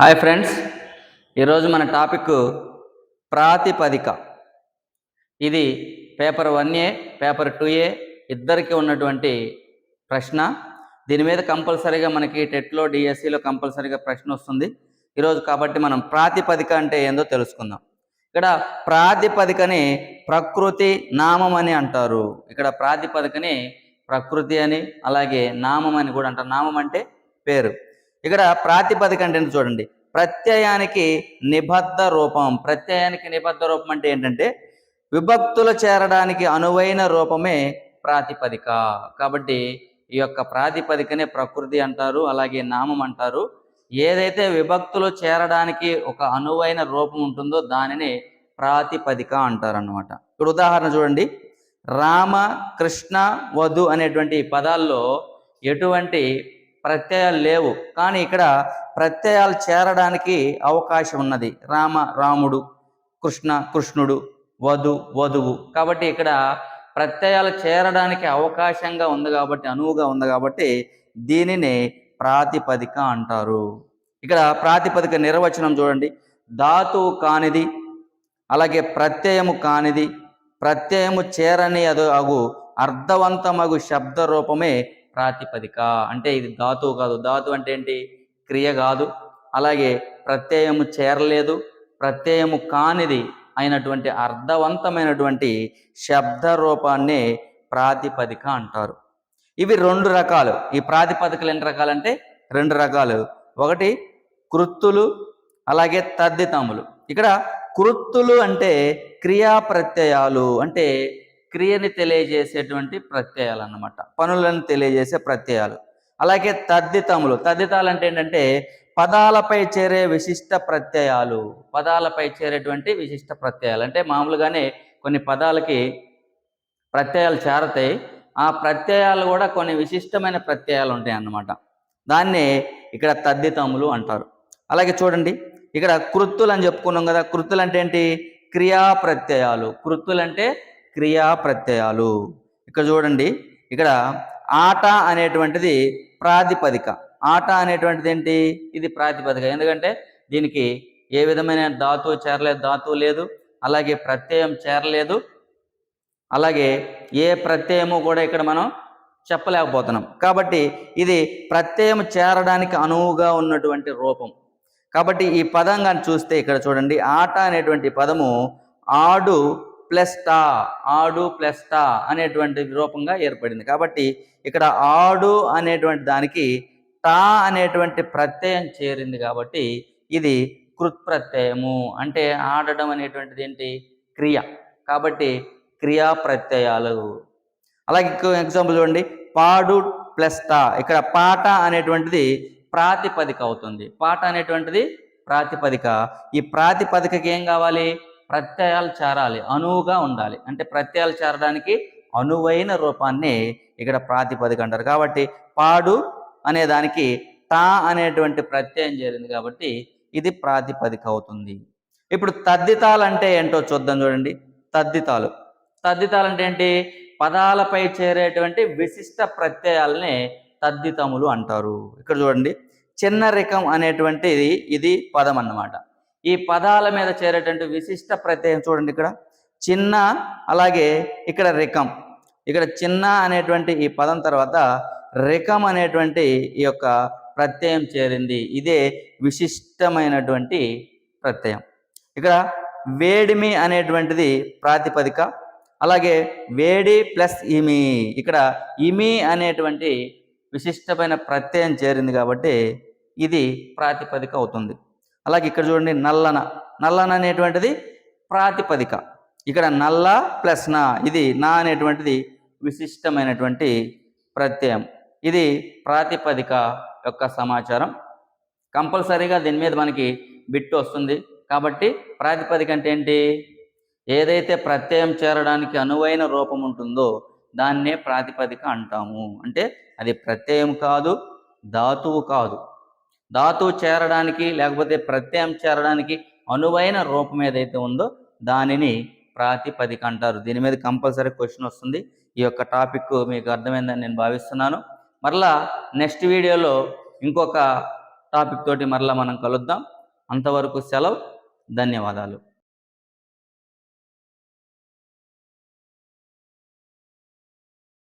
Hi friends ఈరోజు మన topic ప్రాతిపదిక. ఇది paper one A paper two A ఇద్దరికి ఉన్నటువంటి ప్రశ్న. దీని మీద కంపల్సరీగా మనకి టెట్లో డిఎస్సిలో కంపల్సరీగా ప్రశ్న వస్తుంది. ఈరోజు కాబట్టి మనం ప్రాతిపదిక అంటే ఏందో తెలుసుకుందాం. ఇక్కడ ప్రాతిపదికని ప్రకృతి నామం అని అంటారు. ఇక్కడ ప్రాతిపదికని ప్రకృతి అని అలాగే నామం అని కూడా అంటారు. నామం అంటే పేరు. ఇక్కడ ప్రాతిపదిక అంటే చూడండి. ప్రత్యయానికి నిబద్ధ రూపం. ప్రత్యయానికి నిబద్ధ రూపం అంటే ఏంటంటే విభక్తులు చేరడానికి అనువైన రూపమే ప్రాతిపదిక. కాబట్టి ఈ యొక్క ప్రాతిపదికనే ప్రకృతి అంటారు అలాగే నామం అంటారు. ఏదైతే విభక్తులు చేరడానికి ఒక అనువైన రూపం ఉంటుందో దానిని ప్రాతిపదిక అంటారు అన్నమాట ఇప్పుడు ఉదాహరణ చూడండి. రామ కృష్ణ వధు అనేటువంటి పదాల్లో ఎటువంటి ప్రత్యయాలు లేవు. కానీ ఇక్కడ ప్రత్యయాలు చేరడానికి అవకాశం ఉన్నది. రామ రాముడు కృష్ణ కృష్ణుడు వధు వధువు. కాబట్టి ఇక్కడ ప్రత్యయాలు చేరడానికి అవకాశంగా ఉంది కాబట్టి అనువుగా ఉంది కాబట్టి దీనిని ప్రాతిపదిక అంటారు. ఇక్కడ ప్రాతిపదిక నిర్వచనం చూడండి. ధాతువు కానిది అలాగే ప్రత్యయము కానిది ప్రత్యయము చేరని అదు అగు అర్థవంతమగు శబ్ద రూపమే ప్రాతిపదిక. అంటే ఇది ధాతువు కాదు. ధాతు అంటే ఏంటి? క్రియ కాదు. అలాగే ప్రత్యయము చేరలేదు. ప్రత్యయము కానిది అయినటువంటి అర్థవంతమైనటువంటి శబ్ద రూపాన్ని ప్రాతిపదిక అంటారు. ఇవి రెండు రకాలు. ఈ ప్రాతిపదికలు ఎన్ని రకాలంటే రెండు రకాలు. ఒకటి కృత్తులు అలాగే తద్దితములు ఇక్కడ కృత్తులు అంటే క్రియా ప్రత్యయాలు అంటే క్రియని తెలియజేసేటువంటి ప్రత్యయాలు అన్నమాట పనులను తెలియజేసే ప్రత్యయాలు. అలాగే తద్దితములు. తద్దితాలు అంటే ఏంటంటే పదాలపై చేరే విశిష్ట ప్రత్యయాలు. పదాలపై చేరేటువంటి విశిష్ట ప్రత్యయాలు. అంటే మామూలుగానే కొన్ని పదాలకి ప్రత్యయాలు చేరతాయి. ఆ ప్రత్యయాలు కూడా కొన్ని విశిష్టమైన ప్రత్యయాలు ఉంటాయి అన్నమాట దాన్ని ఇక్కడ తద్దితములు అంటారు. అలాగే చూడండి ఇక్కడ కృత్తులు అని చెప్పుకున్నాం కదా. కృత్తులు అంటే ఏంటి? క్రియా ప్రత్యయాలు కృత్తులు అంటే క్రియా ప్రత్యయాలు. ఇక్కడ చూడండి ఇక్కడ ఆట అనేటువంటిది ప్రాతిపదిక. ఆట అనేటువంటిది ఏంటి? ఇది ప్రాతిపదిక. ఎందుకంటే దీనికి ఏ విధమైన ధాతువు చేరలేదు ధాతువు లేదు అలాగే ప్రత్యయం చేరలేదు అలాగే ఏ ప్రత్యయము కూడా ఇక్కడ మనం చెప్పలేకపోతున్నాం. కాబట్టి ఇది ప్రత్యయం చేరడానికి అనువుగా ఉన్నటువంటి రూపం. కాబట్టి ఈ పదం కానీ చూస్తే ఇక్కడ చూడండి ఆట అనేటువంటి పదము ఆడు ప్లస్ టా ఆడు ప్లస్ టా అనేటువంటి రూపంగా ఏర్పడింది. కాబట్టి ఇక్కడ ఆడు అనేటువంటి దానికి టా అనేటువంటి ప్రత్యయం చేరింది కాబట్టి ఇది కృత్ప్రత్యయము. అంటే ఆడడం అనేటువంటిది ఏంటి? క్రియ. కాబట్టి క్రియా ప్రత్యయాలు. అలాగే ఇంకో ఎగ్జాంపుల్ చూడండి. పాడు ప్లస్ టా ఇక్కడ పాట అనేటువంటిది ప్రాతిపదిక అవుతుంది. పాట అనేటువంటిది ప్రాతిపదిక. ఈ ప్రాతిపదికకి ఏం కావాలి? ప్రత్యయాలు చేరాలి అనువుగా ఉండాలి. అంటే ప్రత్యయాలు చేరడానికి అనువైన రూపాన్ని ఇక్కడ ప్రాతిపదిక అంటారు. కాబట్టి పాడు అనే దానికి తా అనేటువంటి ప్రత్యయం చేరింది కాబట్టి ఇది ప్రాతిపదిక అవుతుంది. ఇప్పుడు తద్దితాలు అంటే ఏంటో చూద్దాం చూడండి. తద్దితాలు. తద్దితాలు అంటే ఏంటి? పదాలపై చేరేటువంటి విశిష్ట ప్రత్యయాలని తద్దితములు అంటారు. ఇక్కడ చూడండి. చిన్న రికం అనేటువంటిది ఇది పదం అన్నమాట. ఈ పదాల మీద చేరేటువంటి విశిష్ట ప్రత్యయం చూడండి ఇక్కడ. చిన్న అలాగే ఇక్కడ రికం. ఇక్కడ చిన్న అనేటువంటి ఈ పదం తర్వాత రికం అనేటువంటి ఈ యొక్క ప్రత్యయం చేరింది. ఇదే విశిష్టమైనటువంటి ప్రత్యయం. ఇక్కడ వేడిమి అనేటువంటిది ప్రాతిపదిక. అలాగే వేడి ప్లస్ ఇమి. ఇక్కడ ఇమి అనేటువంటి విశిష్టమైన ప్రత్యయం చేరింది కాబట్టి ఇది ప్రాతిపదిక అవుతుంది. అలాగే ఇక్కడ చూడండి నల్లన. నల్లన అనేటువంటిది ప్రాతిపదిక. ఇక్కడ నల్ల ప్లస్ నా. ఇది నా అనేటువంటిది విశిష్టమైనటువంటి ప్రత్యయం. ఇది ప్రాతిపదిక యొక్క సమాచారం. కంపల్సరీగా దీని మీద మనకి బిట్టు వస్తుంది. కాబట్టి ప్రాతిపదిక అంటే ఏంటి? ఏదైతే ప్రత్యయం చేరడానికి అనువైన రూపం ఉంటుందో దాన్నే ప్రాతిపదిక అంటాము. అంటే అది ప్రత్యయం కాదు ధాతువు కాదు. ధాతువు చేరడానికి లేకపోతే ప్రత్యయం చేరడానికి అనువైన రూపం ఏదైతే ఉందో దానిని ప్రాతిపదిక అంటారు. దీని మీద కంపల్సరీ క్వశ్చన్ వస్తుంది. ఈ యొక్క టాపిక్ మీకు అర్థమైందని నేను భావిస్తున్నాను. మరలా నెక్స్ట్ వీడియోలో ఇంకొక టాపిక్ తోటి మరలా మనం కలుద్దాం. అంతవరకు సెలవు. ధన్యవాదాలు.